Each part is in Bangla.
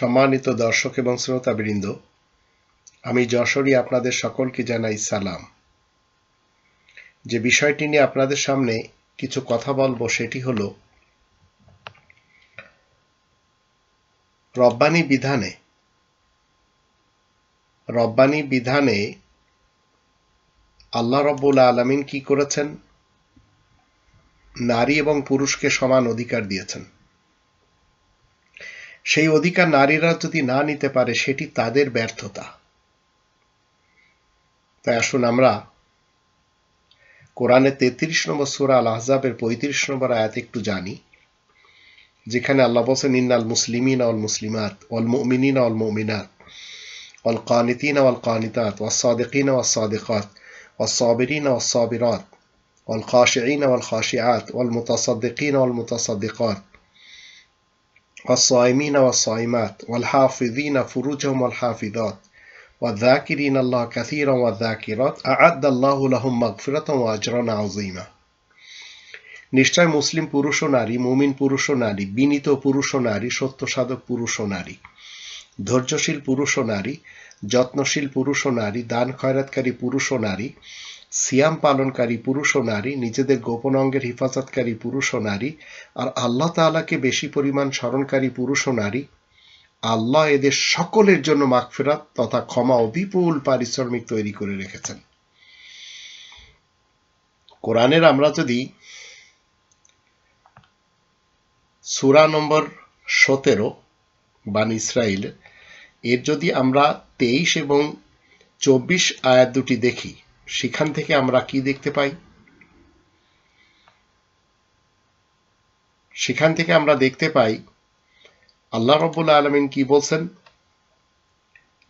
সম্মানিত দর্শক এবং শ্রোতাবৃন্দ, আমি যশোরী আপনাদের সকলকে জানাই সালাম। যে বিষয়টি নিয়ে আপনাদের সামনে কিছু কথা বলব সেটি হল, রব্বানি বিধানে রব্বানি বিধানে আল্লাহ রব্বুল আলমিন কি করেছেন? নারী এবং পুরুষকে সমান অধিকার দিয়েছেন। সেই অধিকার নারীরা যদি না নিতে পারে সেটি তাদের ব্যর্থতা তাই আসুন আমরা কোরআনে তেত্রিশ নম্বর সুরা আল আহজাবের পঁয়ত্রিশ নম্বর আয়াত একটু জানি যেখানে আল্লাহ বলছেন ইন্নাল মুসলিমিন অল মুসলিমাত অল মুমিনিন অল মুমিনাত অল কানিতিন অল কানিতাত والصادقين والصادقات والصابرين والصابرات والخاشعين والخاشعات والمتصدقين والمتصدقات والصائمين والصائمات والحافظين فروجهم والحافظات والذاكرين الله كثيرا والذاكرات أعد الله لهم مغفرة وأجرا عظيما নিশ্চয় মুসলিম পুরুষ ও নারী মুমিন পুরুষ ও নারী বিনীত পুরুষ ও নারী সত্য সাধক পুরুষ ও নারী ধৈর্যশীল পুরুষ ও নারী যত্নশীল পুরুষ ও নারী দান খয়রাতকারী পুরুষ ও নারী সিয়াম পালনকারী পুরুষ ও নারী, নিজেদের গোপন অঙ্গের হিফাজতকারী পুরুষ ও নারী, আর আল্লাহ তাআলাকে বেশি পরিমাণ স্মরণকারী পুরুষ ও নারী, আল্লাহ এদের সকলের জন্য মাগফেরাত তথা ক্ষমা ও বিপুল পারিশ্রমিক তৈরি করে রেখেছেন। কোরআনের আমরা যদি সুরা নম্বর সতেরো, বান ইসরায়েল এর যদি আমরা তেইশ এবং চব্বিশ আয়াত দুটি দেখি সেখান থেকে আমরা কি দেখতে পাই? সেখান থেকে আমরা দেখতে পাই, আল্লাহ রবুল্লা আলমিন কি বলছেন?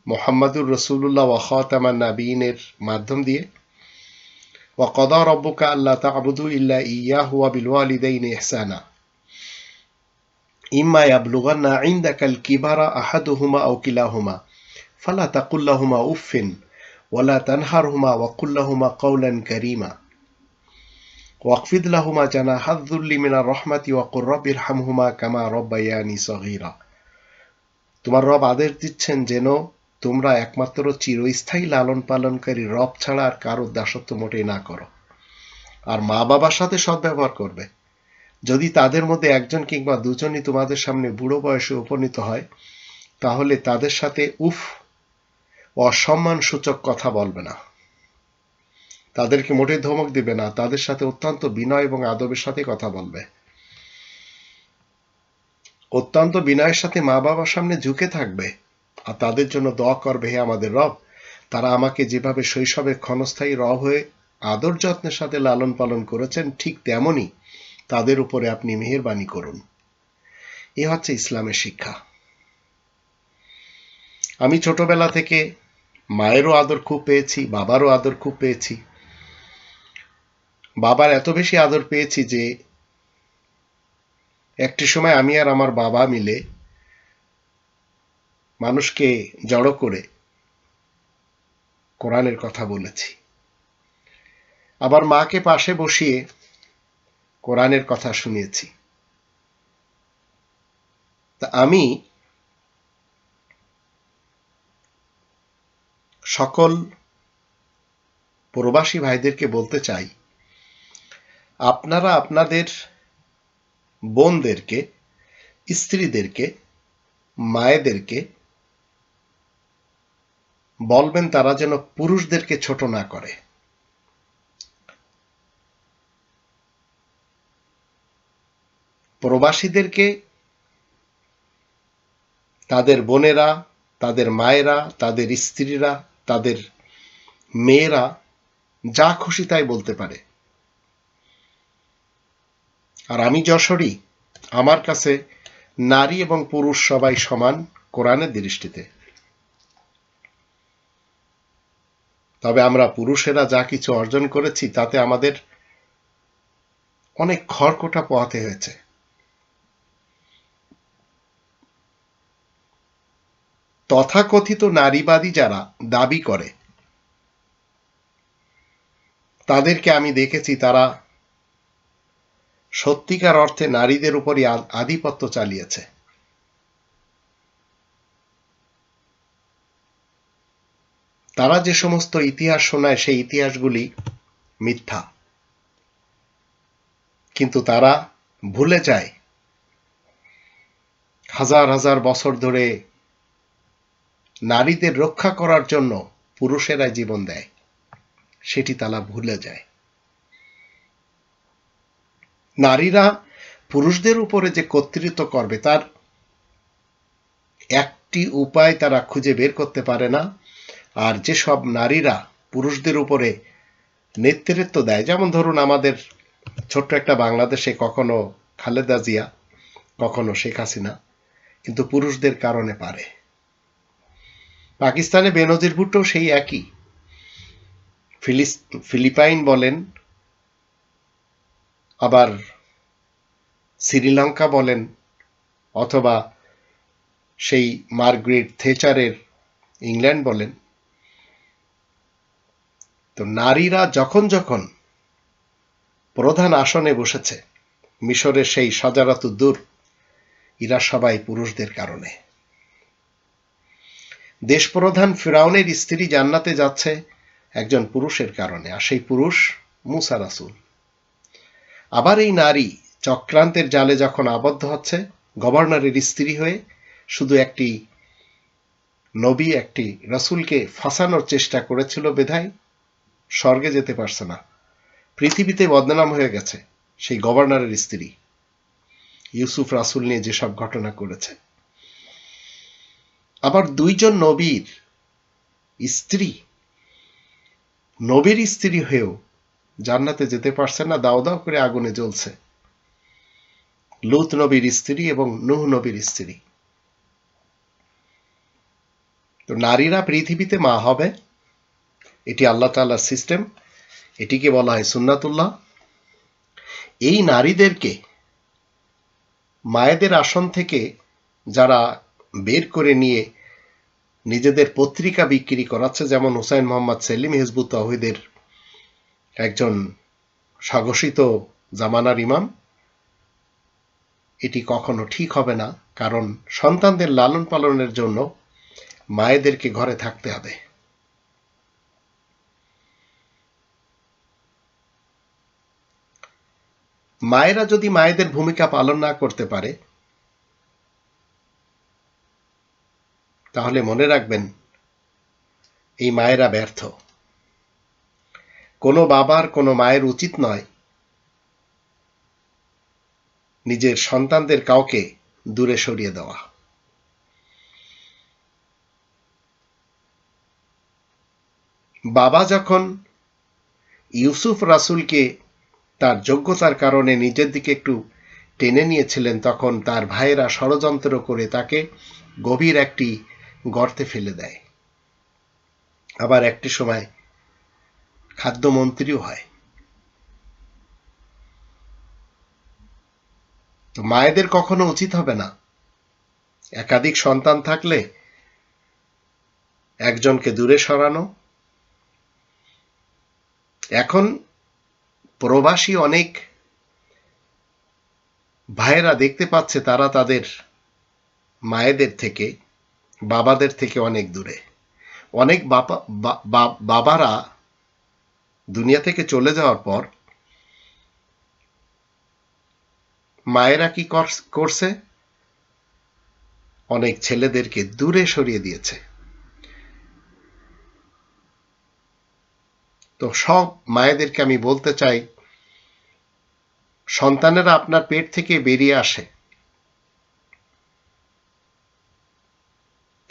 মোহাম্মদুর রসুল্লাহ ওয়াহতামা নাবিনের মাধ্যম দিয়ে ওয়াকদা রব্বুকা আল্লাহ তাবুদু ইল্লা ইয়া হুয়া বিলওয়ালিদাইন এহসানা ইম্মা ইয়াবলুগান্না ইনদাকাল কিবারা আহাদুহুমা আও কিলাহুমা, ফালা তাকুল্লাহুমা উফফিন। তোমার রব আদেশ দিচ্ছেন যেন তোমরা একমাত্র চিরস্থায়ী লালন পালনকারী রব ছাড়া আর কারও দাসত্ব মোটেই না করো। আর মা বাবার সাথে সদ্ব্যবহার করবে। যদি তাদের মধ্যে একজন কিংবা দুজনই তোমাদের সামনে বুড়ো বয়সে উপনীত হয়, তাহলে তাদের সাথে উফ অসম্মান সূচক কথা বলবে না। তাদেরকে মোটে ধমক দিবে না, তাদের সাথে অত্যন্ত বিনয় এবং আদবের সাথে কথা বলবে। অত্যন্ত বিনয়ের সাথে মা বাবার সামনে ঝুঁকে থাকবে, আর তাদের জন্য দোয়া করবে, হে আমাদের রব, তারা আমাকে যেভাবে শৈশবে ক্ষণস্থায়ী রব হয়ে আদর যত্নের সাথে লালন পালন করেছেন, ঠিক তেমনই তাদের উপরে আপনি মেহরবানি করুন। এ হচ্ছে ইসলামের শিক্ষা। আমি ছোটবেলা থেকে মায়েরও আদর খুব পেয়েছি, বাবারও আদর খুব পেয়েছি। বাবার এত বেশি আদর পেয়েছি যে একটি সময় আমি আর আমার বাবা মিলে মানুষকে জড়ো করে কোরআনের কথা বলেছি। আবার মাকে পাশে বসিয়ে কোরআনের কথা শুনিয়েছি তা আমি সকল প্রবাসী ভাইদেরকে বলতে চাই, আপনারা আপনাদের বোনদেরকে, স্ত্রীদেরকে, মায়েদেরকে বলবেন তারা যেন পুরুষদেরকে ছোট না করে। প্রবাসীদেরকে তাদের বোনেরা, তাদের মায়েরা, তাদের স্ত্রীরা তাদের মেয়েরা যা খুশি তাই বলতে পারে। আর আমি যশোরী, আমার কাছে নারী এবং পুরুষ সবাই সমান কোরআনের দৃষ্টিতে। তবে আমরা পুরুষেরা যা কিছু অর্জন করেছি তাতে আমাদের অনেক খড়কোটা পোহাতে হয়েছে। তথাকথিত নারীবাদী যারা দাবি করে, তাদেরকে আমি দেখেছি তারা সত্যিকার অর্থে নারীদের উপরই আধিপত্য চালিয়েছে। তারা যে সমস্ত ইতিহাস শোনায়, সেই ইতিহাসগুলি মিথ্যা। কিন্তু তারা ভুলে যায়। হাজার হাজার বছর ধরে নারীদের রক্ষা করার জন্য পুরুষেরা জীবন দেয়। সেটি তারা ভুলে যায়। নারীরা পুরুষদের উপরে যে কর্তৃত্ব করবে, তার একটি উপায় তারা খুঁজে বের করতে পারে না। আর যেসব নারীরা পুরুষদের উপরে নেতৃত্ব দেয়, যেমন ধরুন আমাদের ছোট্ট একটা বাংলাদেশে কখনো খালেদা জিয়া, কখনো শেখ হাসিনা, কিন্তু পুরুষদের কারণে পারে। পাকিস্তানে বেনজির ভুট্টো সেই একই। ফিলিপাইন বলেন, আবার শ্রীলঙ্কা বলেন, অথবা সেই মার্গ্রেট থেচারের ইংল্যান্ড বলেন। তো নারীরা যখন যখন প্রধান আসনে বসেছে, মিশরের সেই সাজারাতুদ্দুর এরা সবাই পুরুষদের কারণে। দেশপ্রধান ফিরাউনের স্ত্রী জান্নাতে যাচ্ছে একজন পুরুষের কারণে, আর সেই পুরুষ মুসা রাসুল। আবার এই নারী চক্রান্তের জালে যখন আবদ্ধ হচ্ছে, গভর্নরের স্ত্রী হয়ে শুধু একটি নবী, একটি রসুলকে ফাঁসানোর চেষ্টা করেছিল বেধায়, স্বর্গে যেতে পারছে না। পৃথিবীতে বদনাম হয়ে গেছে সেই গভর্নরের স্ত্রী। ইউসুফ রাসুল নিয়ে যেসব ঘটনা করেছে আবার দুইজন নবীর স্ত্রী। নবীর স্ত্রী হয়েও জান্নাতে যেতে পারছে না দাও দাও করে আগুনে জ্বলছে। লুত নবীর স্ত্রী এবং নুহ নবীর স্ত্রী। তো নারীরা পৃথিবীতে মা হবে, এটি আল্লাহ তাল্লাহ সিস্টেম, এটিকে বলা হয় সুন্নাতুল্লাহ। এই নারীদেরকে, মায়েদের আসন থেকে যারা বের করে নিয়ে নিজেদের পত্রিকা বিক্রি করাচ্ছে, যেমন হুসাইন মোহাম্মদ সেলিম হিজবুত তহিদের একজন স্বঘোষিত জামানার ইমাম। এটি কখনো ঠিক হবে না, কারণ সন্তানদের লালন পালনের জন্য মায়েদেরকে ঘরে থাকতে হবে। মায়েরা যদি মায়েদের ভূমিকা পালন না করতে পারে তাহলে মনে রাখবেন, এই মায়েরা ব্যর্থ। কোনো বাবার, কোনো মায়ের উচিত নয় নিজের সন্তানদের কাউকে দূরে সরিয়ে দেওয়া। বাবা যখন ইউসুফ রাসুলকে তার যোগ্যতার কারণে নিজের দিকে একটু টেনে নিয়েছিলেন, তখন তার ভাইয়েরা ষড়যন্ত্র করে তাকে গভীর একটি গর্তে ফেলে দেয়। আবার একটি সময় খাদ্যমন্ত্রীও হয়। তো মায়েদের কখনো উচিত হবে না? একাধিক সন্তান থাকলে একজনকে দূরে সরানো। এখন প্রবাসী অনেক ভাইয়েরা দেখতে পাচ্ছে তারা তাদের মায়েদের থেকে বাবাদের থেকে অনেক দূরে। অনেক বাবা বাবারা দুনিয়া থেকে চলে যাওয়ার পর মায়েরা কি করছে? অনেক ছেলেদেরকে দূরে সরিয়ে দিয়েছে। তো সব মায়েদেরকে আমি বলতে চাই, সন্তানেরা আপনার পেট থেকে বেরিয়ে আসে।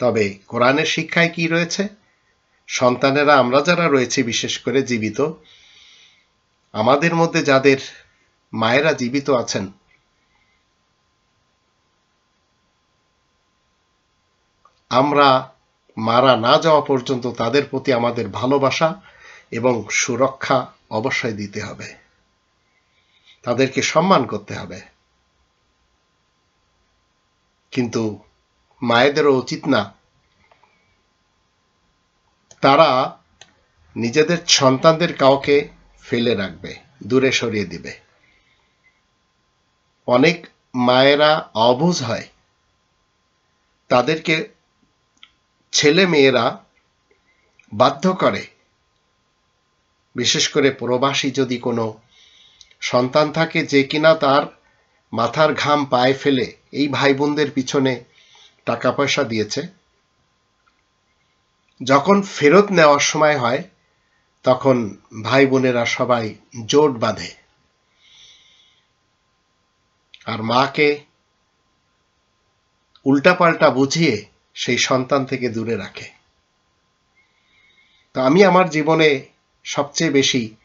তবে কোরআনের শিক্ষায় কি রয়েছে? সন্তানেরা, আমরা যারা রয়েছে, বিশেষ করে জীবিত, আমাদের মধ্যে যাদের মায়েরা জীবিত আছেন, আমরা মারা না যাওয়া পর্যন্ত তাদের প্রতি আমাদের ভালোবাসা এবং সুরক্ষা অবশ্যই দিতে হবে। তাদেরকে সম্মান করতে হবে। কিন্তু মায়েদেরও উচিত না। তারা নিজেদের সন্তানদের কাউকে ফেলে রাখবে, দূরে সরিয়ে দিবে। অনেক মায়েরা অবুজ হয়। তাদেরকে ছেলে মেয়েরা বাধ্য করে। বিশেষ করে প্রবাসী যদি কোনো সন্তান থাকে যে কিনা তার মাথার ঘাম পায়ে ফেলে, এই ভাই বোনদের পিছনে টাকা পয়সা দিয়েছে। যখন ফেরত নেওয়ার সময় হয়, তখন ভাই বোনেরা সবাই জোট বাঁধে। আর মাকে উল্টাপাল্টা বুঝিয়ে সেই সন্তান থেকে দূরে রাখে। তো আমি আমার জীবনে সবচেয়ে বেশি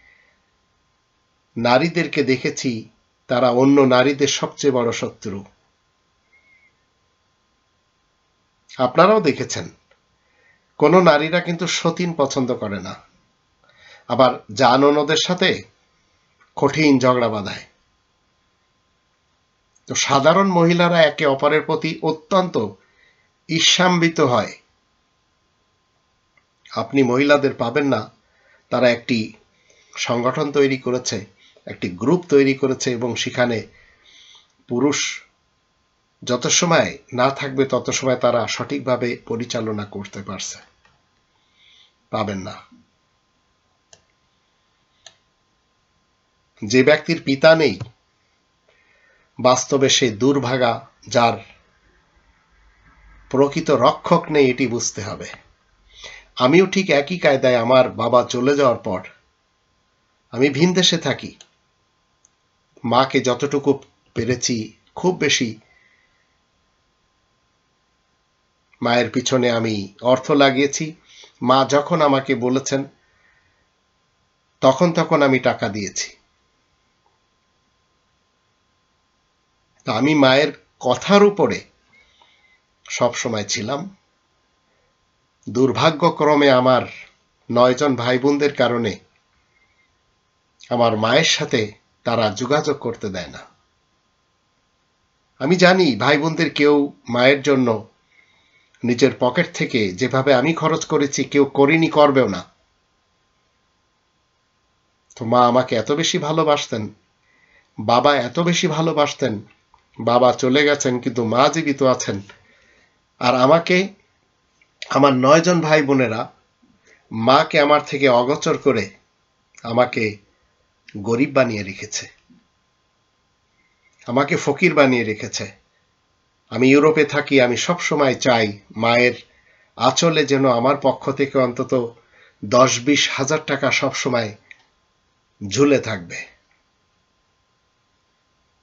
নারীদেরকে দেখেছি, তারা অন্য নারীদের সবচেয়ে বড় শত্রু। আপনারাও দেখেছেন। কোনো নারীরা কিন্তু সতীন পছন্দ করে না। আবার জাননদের সাথে কঠিন ঝগড়া বাঁধায়। তো সাধারণ মহিলারা একে অপরের প্রতি অত্যন্ত ঈর্ষাম্বিত হয়। আপনি মহিলাদের পাবেন না। তারা একটি সংগঠন তৈরি করেছে, একটি গ্রুপ তৈরি করেছে এবং সেখানে পুরুষ যত সময় না থাকবে, তত সময় তারা সঠিকভাবে পরিচালনা করতে পারছে। পাবেন না। যে ব্যক্তির পিতা নেই, বাস্তবে সে দুর্ভাগা, যার প্রকৃত রক্ষক নেই, এটি বুঝতে হবে। আমিও ঠিক একই কায়দায় আমার বাবা চলে যাওয়ার পর আমি ভিন দেশে থাকি। মাকে যতটুকু পেরেছি, খুব বেশি মায়ের পিছনে আমি অর্থ লাগিয়েছি। মা যখন আমাকে বলেছেন, তখন তখন আমি টাকা দিয়েছি। আমি মায়ের কথার উপরে সবসময় ছিলাম। দুর্ভাগ্যক্রমে আমার নয়জন ভাই বোনদের কারণে আমার মায়ের সাথে তারা যোগাযোগ করতে দেয় না। আমি জানি ভাই বোনদের কেউ মায়ের জন্য নিজের পকেট থেকে যেভাবে আমি খরচ করেছি, কেউ করিনি, করবেও না। তো মা আমাকে এত বেশি ভালোবাসতেন, বাবা এত বেশি ভালোবাসতেন, বাবা চলে গেছেন কিন্তু মা জীবিত আছেন। আর আমাকে, আমার নয়জন ভাই বোনেরা, মাকে আমার থেকে অগচর করে আমাকে গরিব বানিয়ে রেখেছে। আমাকে ফকির বানিয়ে রেখেছে। আমি ইউরোপে থাকি, আমি সব সময় চাই মায়ের আচলে যেন আমার পক্ষ থেকে অন্তত দশ বিশ হাজার টাকা সব সময় ঝুলে থাকবে।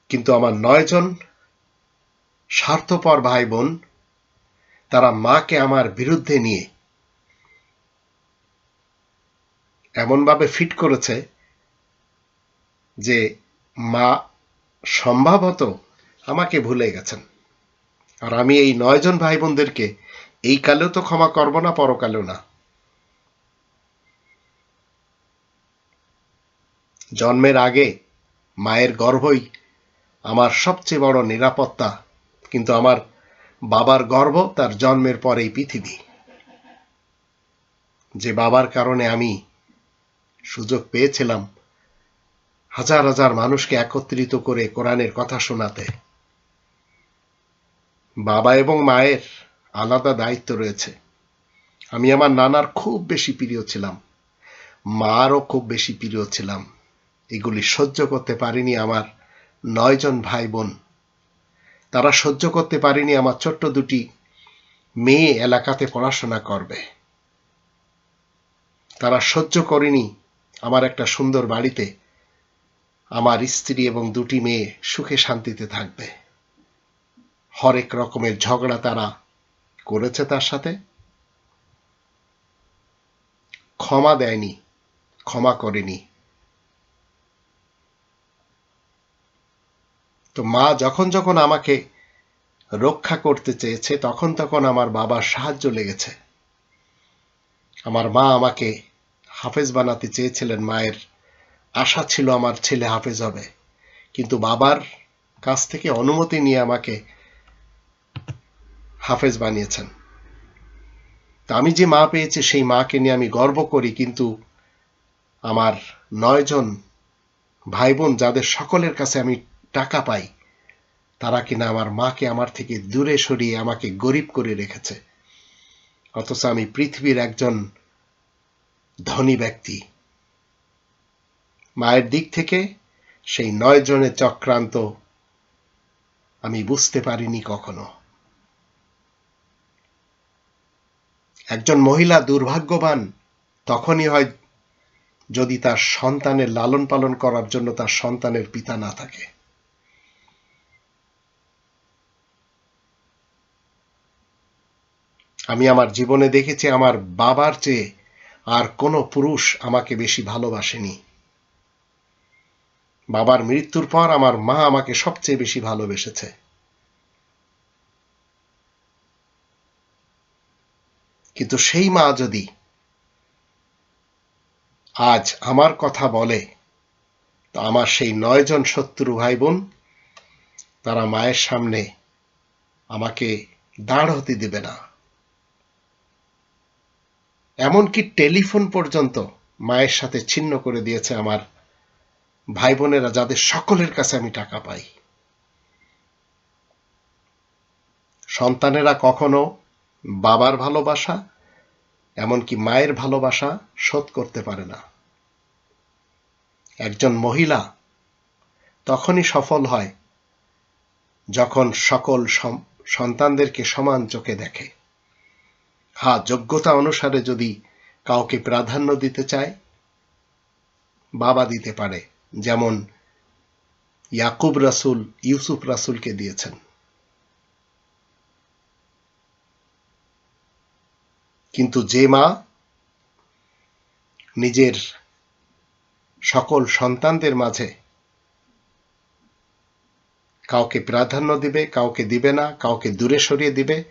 কিন্তু আমার নয়জন স্বার্থপর ভাই বোন তারা মাকে আমার বিরুদ্ধে নিয়ে এমনভাবে ফিট করেছে যে মা সম্ভবত আমাকে ভুলে গেছেন। আর আমি এই নয়জন ভাই বোনদেরকে এই কালেও তো ক্ষমা করব না, পরকালেও না। জন্মের আগে মায়ের গর্ভই আমার সবচেয়ে বড় নিরাপত্তা, কিন্তু আমার বাবার গর্ব তার জন্মের পরেই পৃথিবী। যে বাবার কারণে আমি সুযোগ পেয়েছিলাম হাজার হাজার মানুষকে একত্রিত করে কোরআনের কথা শোনাতে। বাবা এবং মায়ের আলাদা দায়িত্ব রয়েছে। আমি আমার নানার খুব বেশি প্রিয় ছিলাম। মারও খুব বেশি প্রিয় ছিলাম। এগুলি সহ্য করতে পারিনি আমার নয়জন ভাই বোন তারা সহ্য করতে পারেনি আমার ছোট্ট দুটি মেয়ে এলাকাতে পড়াশোনা করবে। তারা সহ্য করেনি আমার একটা সুন্দর বাড়িতে। আমার স্ত্রী এবং দুটি মেয়ে সুখে শান্তিতে থাকবে। হরেক রকমের ঝগড়া তারা করেছে তার সাথে। ক্ষমা দেয়নি, ক্ষমা করেনি। তো মা যখন যখন আমাকে রক্ষা করতে চেয়েছে, তখন তখন আমার বাবার সাহায্য লেগেছে। আমার মা আমাকে হাফেজ বানাতে চেয়েছিলেন, মায়ের আশা ছিল আমার ছেলে হাফেজ হবে। কিন্তু বাবার কাছ থেকে অনুমতি নিয়ে আমাকে হাফেজ বানিয়েছেন। তা আমি যে মা পেয়েছি, সেই মাকে নিয়ে আমি গর্ব করি, কিন্তু আমার নয়জন ভাই বোন যাদের সকলের কাছে আমি টাকা পাই, তারা কিনা আমার মাকে আমার থেকে দূরে সরিয়ে আমাকে গরিব করে রেখেছে। অথচ আমি পৃথিবীর একজন ধনী ব্যক্তি। মায়ের দিক থেকে সেই নয় জনের চক্রান্ত আমি বুঝতে পারিনি কখনো। একজন মহিলা দুর্ভাগ্যবান, তখনই হয় যদি তার সন্তানের লালন পালন করার জন্য তার সন্তানের পিতা না থাকে। আমি আমার জীবনে দেখেছি আমার বাবার চেয়ে আর কোনো পুরুষ আমাকে বেশি ভালোবাসেনি। বাবার মৃত্যুর পর আমার মা আমাকে সবচেয়ে বেশি ভালোবেসেছে। কিন্তু সেই মা যদি আজ আমার কথা বলে, তো আমার সেই নয়জন শত্রু ভাই বোন তারা মায়ের সামনে আমাকে দাঁড় হতে দেবে না। এমনকি টেলিফোন পর্যন্ত মায়ের সাথে ছিন্ন করে দিয়েছে আমার ভাই বোনেরা যাদের সকলের কাছে আমি টাকা পাই। সন্তানেরা কখনো বাবার ভালোবাসা, এমনকি মায়ের ভালোবাসা শোধ করতে পারে না। একজন মহিলা তখনই সফল হয় যখন সকল সন্তানদেরকে সমান চোখে দেখে। হ্যাঁ যোগ্যতা অনুসারে যদি কাউকে প্রাধান্য দিতে চায়, বাবা দিতে পারে, যেমন ইয়াকুব রাসুল, ইউসুফ রাসুলকে দিয়েছেন। কিন্তু যে মা নিজের সকল সন্তানদের মাঝে কাউকে প্রাধান্য দিবে, কাউকে দিবে না, কাউকে দূরে সরিয়ে দিবে,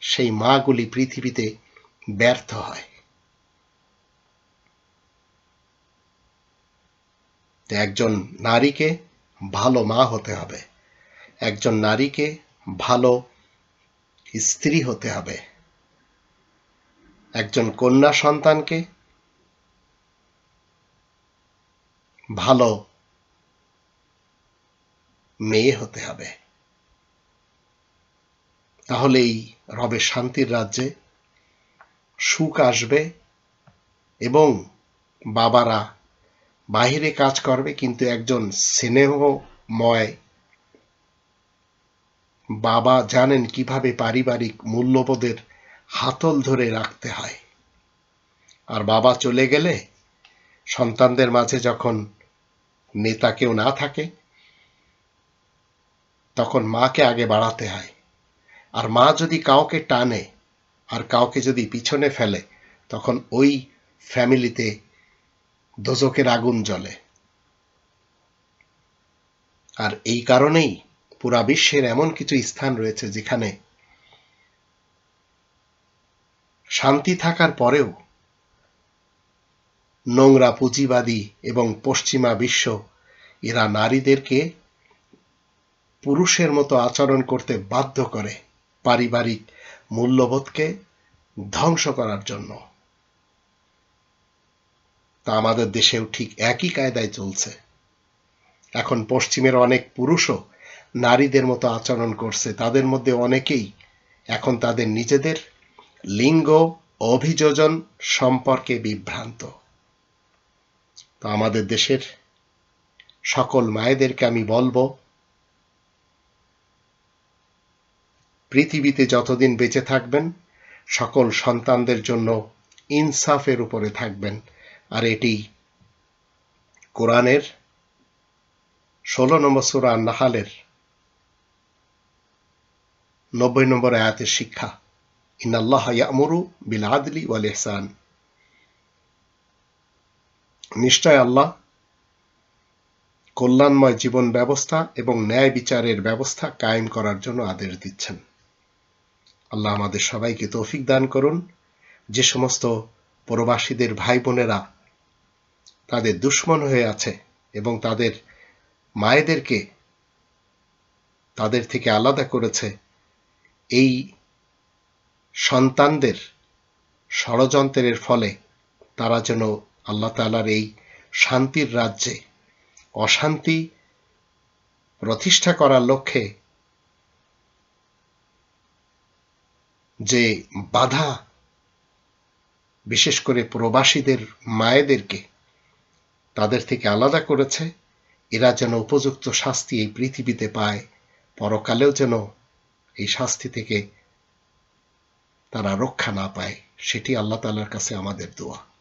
সেই মাগুলি পৃথিবীতে ব্যর্থ হয়। একজন নারীকে ভালো মা হতে হবে। একজন নারীকে ভালো স্ত্রী হতে হবে। একজন কন্যা সন্তানকে ভালো মেয়ে হতে হবে। তাহলেই রবে শান্তির রাজ্যে সুখ আসবে এবং বাবারা বাহিরে কাজ করবে, কিন্তু একজন স্নেহময় বাবা জানেন কীভাবে পারিবারিক মূল্যবোধের হাতল ধরে রাখতে হয়। আর বাবা চলে গেলে সন্তানদের মাঝে যখন নেতা কেউ না থাকে, তখন মাকে আগে বাড়াতে হয়। আর মা যদি কাউকে টানে আর কাউকে যদি পিছনে ফেলে, তখন ওই ফ্যামিলিতে দোজকের আগুন জ্বলে। আর এই কারণেই পুরা বিশ্বের এমন কিছু স্থান রয়েছে যেখানে শান্তি থাকার পরেও নোংরা পুঁজিবাদী এবং পশ্চিমা বিশ্ব এরা নারীদেরকে পুরুষের মতো আচরণ করতে বাধ্য করে পারিবারিক মূল্যবোধকে ধ্বংস করার জন্য। তা আমাদের দেশেও ঠিক একই কায়দায় চলছে। এখন পশ্চিমের অনেক পুরুষও নারীদের মতো আচরণ করছে। তাদের মধ্যে অনেকেই এখন তাদের নিজেদের লিঙ্গ, অভিযোজন সম্পর্কে বিভ্রান্ত। তো আমাদের দেশের সকল মায়েদেরকে আমি বলব, পৃথিবীতে যতদিন বেঁচে থাকবেন, সকল সন্তানদের জন্য ইনসাফের উপরে থাকবেন। আর এটি কোরআনের ষোলো নম্বর সুরা নাহালের নব্বই নম্বর আয়াতের শিক্ষা। ইনাল্লাহ ইয়ামুরু বিল আদলি ওয়াল নিশ্চয় আল্লাহ কল্যাণময় জীবন ব্যবস্থা এবং ন্যায় বিচারের ব্যবস্থা কায়েম করার জন্য আদেশ দিচ্ছেন। আল্লাহ আমাদের সবাইকে তৌফিক দান করুন। যে সমস্ত প্রবাসীদের ভাই বোনেরা তাদের দুশ্মন হয়ে আছে এবং তাদের মায়েদেরকে তাদের থেকে আলাদা করেছে, এই সন্তানদের ষড়যন্ত্রের ফলে তারা যেন আল্লাহ তালার এই শান্তির রাজ্যে অশান্তি প্রতিষ্ঠা করার লক্ষ্যে যে বাধা, বিশেষ করে প্রবাসীদের, মায়েদেরকে তাদের থেকে আলাদা করেছে, এরা যেন উপযুক্ত শাস্তি এই পৃথিবীতে পায়, পরকালেও যেন এই শাস্তি থেকে তারা রক্ষা না পায়। সেটি আল্লাহ তালার কাছে আমাদের দোয়া।